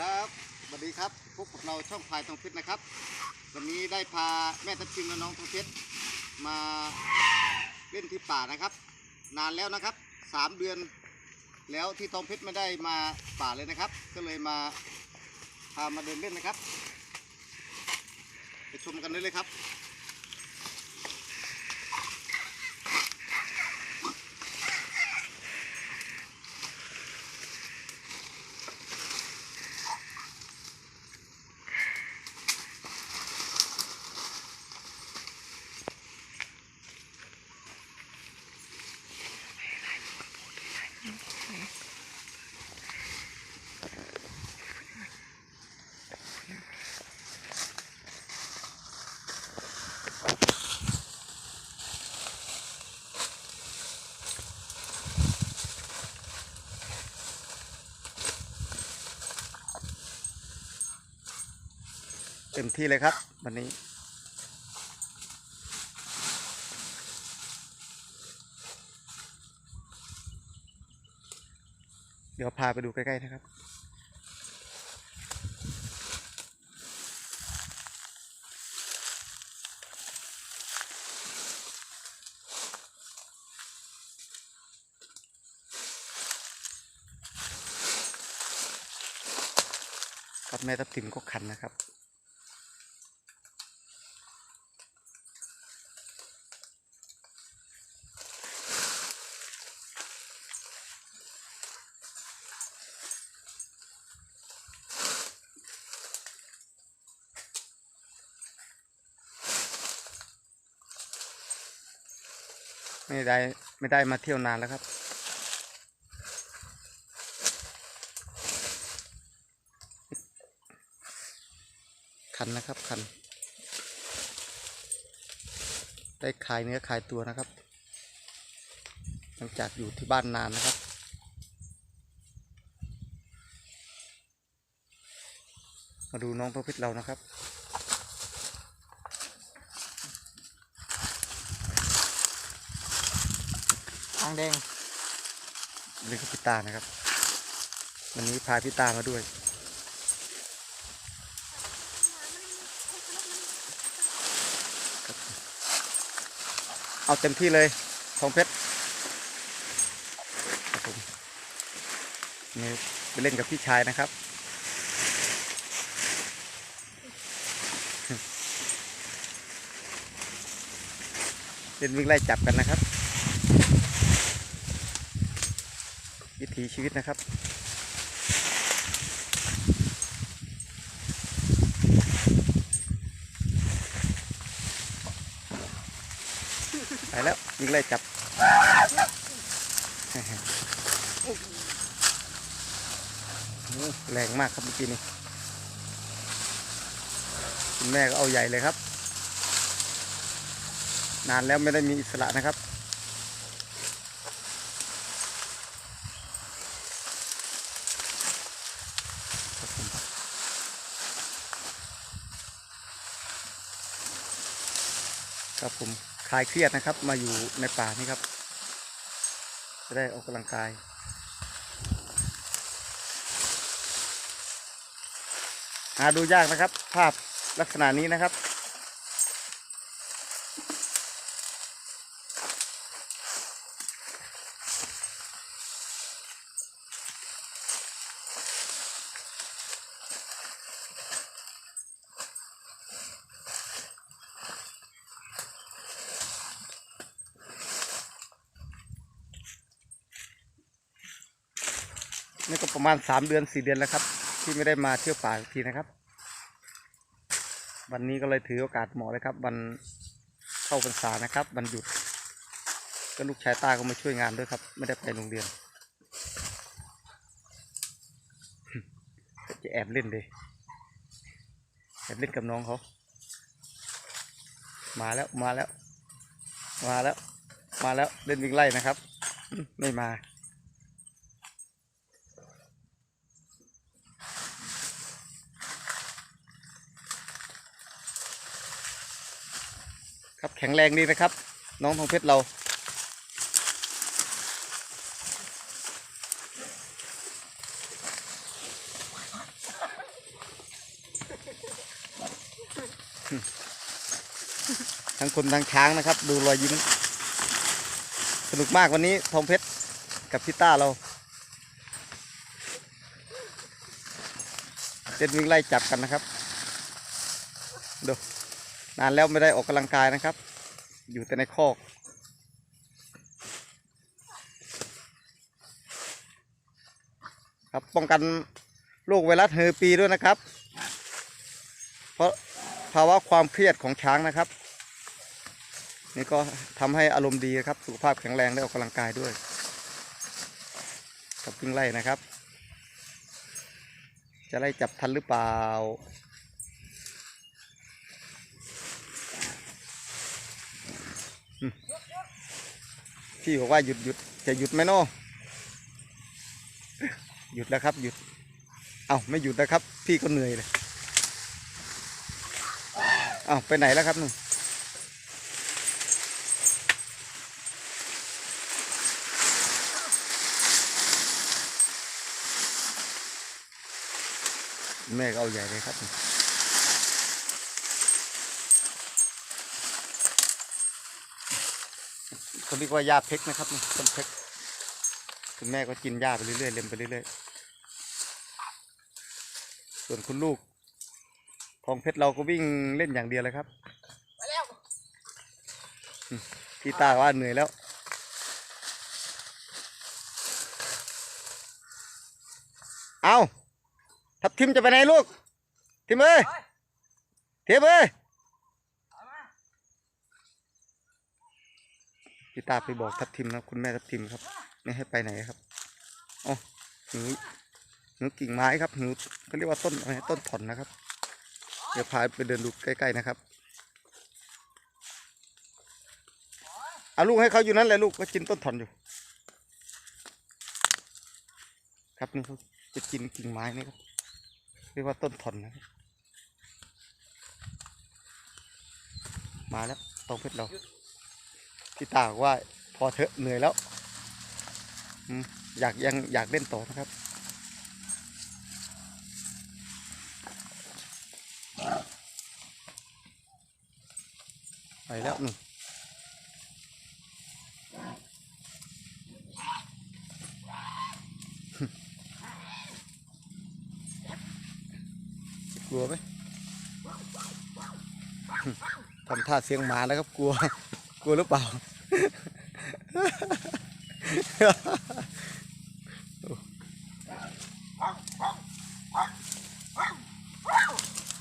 ครับสวัสดีครับพบกับเราช่องพายทองเพชรนะครับ วันนี้ได้พาแม่ทัพทิมและน้องทองเพชรมาเล่นที่ป่านะครับ นานแล้วนะครับสามเดือนแล้วที่ทองเพชรไม่ได้มาป่าเลยนะครับ ก็เลยมาพามาเดินเล่นนะครับ ไปชมกันเลยเลยครับ เต็มที่เลยครับ วันนี้ เดี๋ยวพาไปดูใกล้ๆนะครับับแม่ทับทิมก็คันนะครับ ไม่ได้ไม่ได้มาเที่ยวนานแล้วครับ คันนะครับคัน ได้ขายเนื้อขายตัวนะครับ หลังจากอยู่ที่บ้านนานนะครับมาดูน้องประพิษเรานะครับางแดงนี่คือพี่ตานะครับ วันนี้พาพี่ตามาด้วย เอาเต็มที่เลยทองเพชรครับผมนี่ไปเล่นกับพี่ชายนะครับเล่นวิ่งไล่จับกันนะครับ วิถีชีวิตนะครับไปแล้วยิงไล่จับแรงมากครับเมื่อกี้นี้คุณแม่ก็เอาใหญ่เลยครับ นานแล้วไม่ได้มีอิสระนะครับ ครับผมคลายเครียดนะครับ มาอยู่ในป่านี่ครับ จะได้ออกกำลังกายหาดูยากนะครับ ภาพลักษณะนี้นะครับ นี่ก็ประมาณสามเดือนสี่เดือนแล้วครับ ที่ไม่ได้มาเที่ยวป่าทีนะครับ วันนี้ก็เลยถือโอกาสเหมาะเลยครับ วันเข้าพรรษานะครับวันหยุด ก็ลูกชายตาก็มาช่วยงานด้วยครับ ไม่ได้ไปโรงเรียน จะแอบเล่นเลยแอบเล่นกับน้องเขามาแล้วมาแล้ว มาแล้ว มาแล้วเล่นวิ่งไล่นะครับ ไม่มา แข็งแรงดีนะครับ น้องทองเพชรเราทั้งคนทั้งช้างนะครับ ดูรอยยิ้ม สนุกมากวันนี้ทองเพชรกับพิต้าเราเต้นวิ่งไล่จับกันนะครับดูนานแล้วไม่ได้ออกกำลังกายนะครับ อยู่แต่ในคอก ครับป้องกันโรคไวรัสเฮอร์ปีด้วยนะครับ เพราะภาวะความเครียดของช้างนะครับ นี่ก็ทำให้อารมณ์ดีครับ สุขภาพแข็งแรงได้ออกกำลังกายด้วยกับวิ่งไล่นะครับ จะไล่จับทันหรือเปล่า พี่บอกว่าหยุดหยุดจะหยุดไหมเนาะหยุดแล้วครับ หยุด เอาไม่หยุดนะครับ พี่ก็เหนื่อยเลยเอาไปไหนแล้วครับนุ่นแม่ก็เอาใหญ่เลยครับ เขาเรียกว่าหญ้าเพกนะครับนี่ต้นเพกคุณแม่ก็กินหญ้าไปเรื่อยๆเล็มไปเรื่อยๆส่วนคุณลูกทองเพชรเราก็วิ่งเล่นอย่างเดียวเลยครับไปแล้วพี่ตาว่าเหนื่อยแล้วเอาทับทิมจะไปไหนลูก ทิมเอ้ยเทียบเอ้ย พี่ตาไปบอกทับทิมนะคุณแม่ทับทิมครับ ไม่ให้ไปไหนครับอ๋อหือหือกิ่งไม้ครับหือเขาเรียกว่าต้นอะไรต้นถอนนะครับ เดี๋ยวพาไปเดินดูใกล้ๆนะครับเอาลูกให้เขาอยู่นั่นแหละลูกก็กินต้นถอนอยู่ ครับนี่เขาจะกินกิ่งไม้นี่ครับเรียกว่าต้นถอนนะครับมาแล้วตองเพชรเรา พี่ตาบอกว่าพอเถอะเหนื่อยแล้วอยากยังอยากเล่นต่อนะครับ ไปแล้วนึ่กลัวไหมทำท่าเสียงหมาแล้วครับกลัว กลัวหรือเปล่า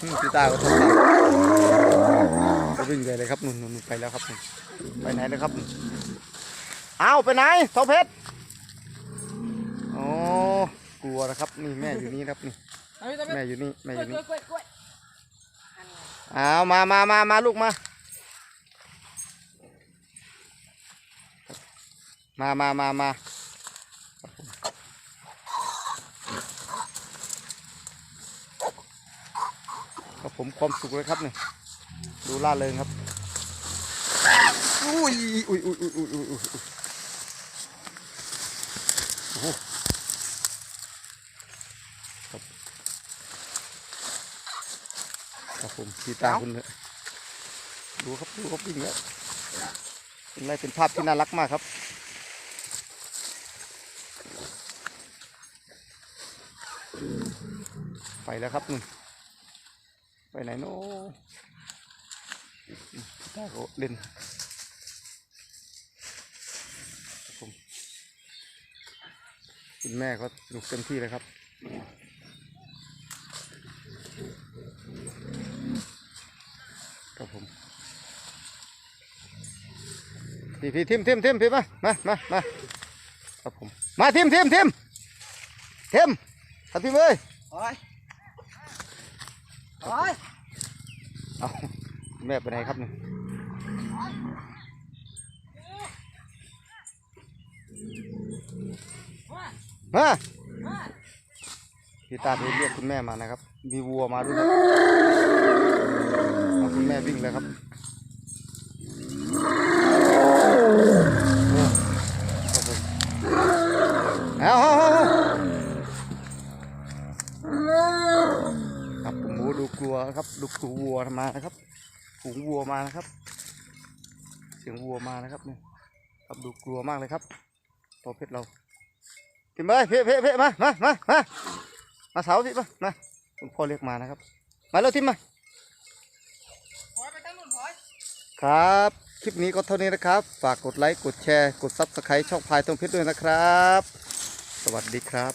อืมพี่ตาก็ทำตามก็วิ่งไปเลยครับนุ่นนุ่นไปแล้วครับนุ่นไปไหนเลยครับนุ่นอ้าวไปไหนทองเพชรอ๋อกลัวนะครับ นี่แม่อยู่นี่ครับนี่เอาไปเอาไปแม่อยู่นี่แม่กอล้วยยู่กล้นี่วยกล้วยกล้วยอ้าวมามามามาลูกมา มามามามาครับผมความสุขเลยครับนี่ดูล่าเริงครับอุ้ยอุ้ยอุ้ยอุ้ยอุ้ยอุ้ยอุ้ยโอ้โหครับครับผมพี่ตาคุณเลยดูครับดูครับวิ่งแล้วเป็นไรเป็นภาพที่น่ารักมากครับ ไปแล้วครับนุ่ไปไหนโน้ตาก็เล่นผมคุณแม่ก็สนุกเต็มที่เลยครับครับผมพี่พี่ทิมทิมทิมพี่มามามามาครับผมมาทิมทิมทิมทิมทับทิมเอ้ย โอ้ยเอาแม่ไปไหนครับเนี่ยมาพี่ตาเรียกคุณแม่มานะครับ มีวัวมาด้วยครับคุณแม่วิ่งเลยครับโอ้ครับผมเอาเอาเอาเอาครับผ มโอ้ดูกลัวครับดูกลัววัวมานะครับฝูงวัวมานะครับสียงวัวมานะครับเนี่ยครับดูกลัวมากเลยครับพอเพชรเราทิมเอ้ยเพ่เพ่เพ่มามามามามาเสาพี่มามาคุณพ่อเรียกมานะครับ มาแล้วทิมมาถอยไปตั้งนู่นถอยครับ คลิปนี้ก็เท่านี้นะครับ ฝากกดไลค์ กดแชร์ กดซับสไครต์ช่องพายตรงเพชรด้วยนะครับ สวัสดีครับ